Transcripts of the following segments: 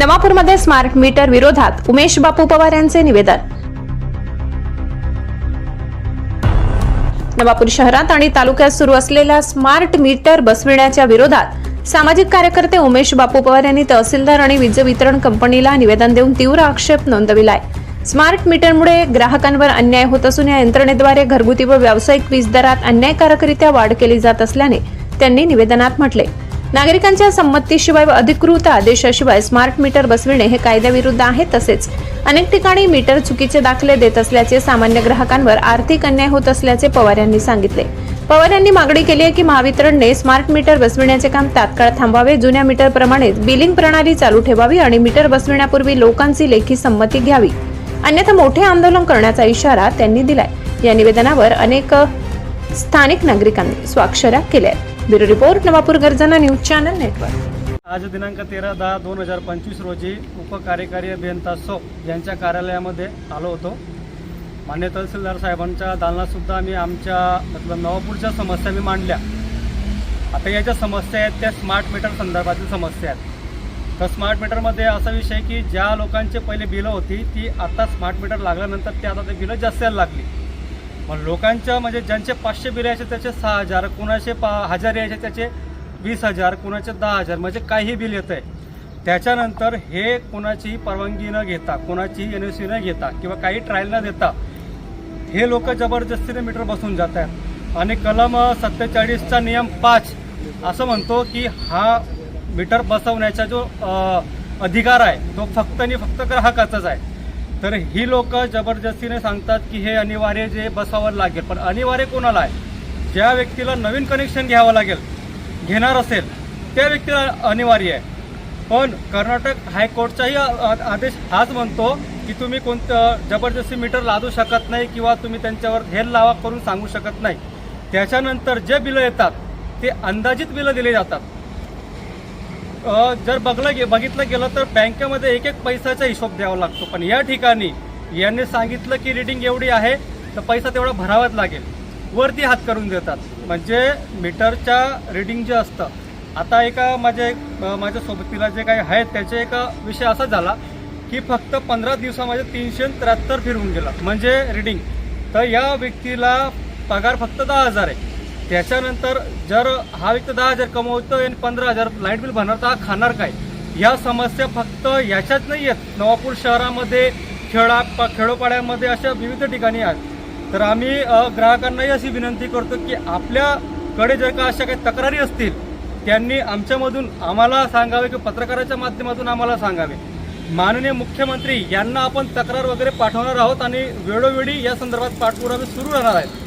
नवापूरमध्ये smart meter विरोधात उमेश बापू पवार यांचे निवेदन. नवापूर शहरात आणि तालुक्यात सुरू असलेल्या स्मार्ट मीटर बसविण्याच्या विरोधात सामाजिक कार्यकर्ते उमेश बापू पवार यांनी तहसीलदार आणि वीज वितरण कंपनीला निवेदन देऊन तीव्र आक्षेप नोंदविलाय. स्मार्ट मीटरमुळे ग्राहकांवर अन्याय होत असून या यंत्रणेद्वारे घरगुती व व्यावसायिक वीज दरात अन्यायकारकरित्या वाढ केली जात असल्याने त्यांनी निवेदनात म्हटले. नागरिकांच्या संमतीशिवाय व अधिकृत आदेशाशिवाय स्मार्ट मीटर बसविणे हे कायद्याविरुद्ध आहे तसेच अनेक ठिकाणी मीटर चुकीचे दाखले देत असल्याचे सामान्य ग्राहकांवर आर्थिक अन्याय होत असल्याचे पवार यांनी सांगितले. पवार यांनी मागणी केली आहे की महावितरणने स्मार्ट मीटर बसविण्याचे काम तात्काळ थांबावे जुन्या मीटरप्रमाणेच बिलिंग प्रणाली चालू ठेवावी आणि मीटर बसविण्यापूर्वी लोकांची लेखी संमती घ्यावी. अन्यथा मोठे आंदोलन करण्याचा इशारा त्यांनी दिलाय. या निवेदनावर अनेक स्थानिक नागरिकांनी स्वाक्षऱ्या केल्या आहेत. ब्युरो रिपोर्ट नवापूर गर्जना न्यूज चॅनल नेटवर्क. आज दिनांक तेरा दहा दोन हजार पंचवीस रोजी उपकार्यकारी अभियंता सो यांच्या कार्यालयामध्ये आलो होतो. मान्य तहसीलदार साहेबांच्या दालनातसुद्धा आम्ही आमच्या मतलब नवापूरच्या समस्या मी मांडल्या. आता या ज्या समस्या आहेत त्या स्मार्ट मीटर संदर्भातील समस्या आहेत. तर स्मार्ट मीटरमध्ये असा विषय आहे की ज्या लोकांचे पहिले बिलं होती ती आता स्मार्ट मीटर लागल्यानंतर ते आता ते बिलं जास्त यायला लागली. मग लोकांच्या म्हणजे ज्यांचे पाचशे बिल यायचे त्याचे सहा हजार कुणाचे पा हजार यायचे त्याचे वीस हजार कुणाचे दहा हजार म्हणजे काही बिल येतं आहे त्याच्यानंतर हे कोणाचीही परवानगी न घेता कुणाचीही एन एस सी न घेता किंवा काही ट्रायल न देता हे लोक जबरदस्तीने मीटर बसून जात आहेत. आणि कलम सत्तेचाळीसचा नियम पाच असं म्हणतो की हा मीटर बसवण्याचा जो अधिकार आहे तो फक्त आणि फक्त ग्राहकाचाच आहे. तर ही लोक जबरदस्तीने सांगतात की हे अनिवार्य जे बसावं लागेल. पण अनिवार्य कोणाला आहे? ज्या व्यक्तीला नवीन कनेक्शन घ्यावं लागेल घेणार असेल त्या व्यक्तीला अनिवार्य आहे. पण कर्नाटक हायकोर्टचाही आ- आदेश हाच म्हणतो की तुम्ही कोणतं जबरदस्ती मीटर लादू शकत नाही किंवा तुम्ही त्यांच्यावर हेर लावा करून सांगू शकत नाही. त्याच्यानंतर जे बिलं येतात ते अंदाजित बिलं दिले जातात. जर बघलं गे बघितलं गेलं तर बँकेमध्ये एक एक पैशाचा हिशोब द्यावा लागतो. पण या ठिकाणी यांनी सांगितलं की रिडिंग एवढी आहे तर पैसा तेवढा भरावाच लागेल. वरती हात करून देतात. म्हणजे मीटरच्या रिडिंग जे असतं आता एका माझ्या एक माझ्या सोबतीला जे काही आहेत त्याचे एक विषय असा झाला की फक्त पंधरा दिवसामध्ये तीनशे त्र्याहत्तर फिरवून गेला. म्हणजे रिडिंग तर या व्यक्तीला पगार फक्त दहा हजार आहे. त्याच्यानंतर जर हा व्यक्ती दहा हजार कमवतो आणि पंधरा हजार लाइट बिल भरणार तर हा खाणार काय? या समस्या फक्त याच्याच नाही आहेत. नवापूर शहरामध्ये खेळा खेडोपाड्यामध्ये अशा विविध ठिकाणी आहेत. तर आम्ही ग्राहकांनाही अशी विनंती करतो की आपल्याकडे जर का अशा काही तक्रारी असतील त्यांनी आमच्यामधून आम्हाला सांगावे किंवा पत्रकाराच्या माध्यमातून आम्हाला सांगावे. माननीय मुख्यमंत्री यांना आपण तक्रार वगैरे पाठवणार आहोत आणि वेळोवेळी या संदर्भात पाठपुरावे सुरू राहणार आहेत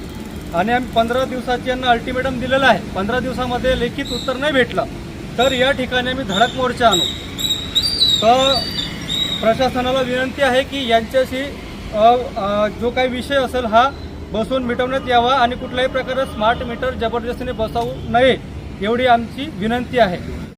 आणि आम्ही पंधरा दिवसाची यांना अल्टिमेटम दिलेलं आहे. पंधरा दिवसामध्ये लेखित उत्तर नाही भेटलं. तर या ठिकाणी आम्ही धडक मोर्चा आणू. तर प्रशासनाला विनंती आहे की यांच्याशी जो काही विषय असेल हा बसवून मिटवण्यात यावा आणि कुठल्याही प्रकारे स्मार्ट मीटर जबरदस्तीने बसवू नये एवढी आमची विनंती आहे.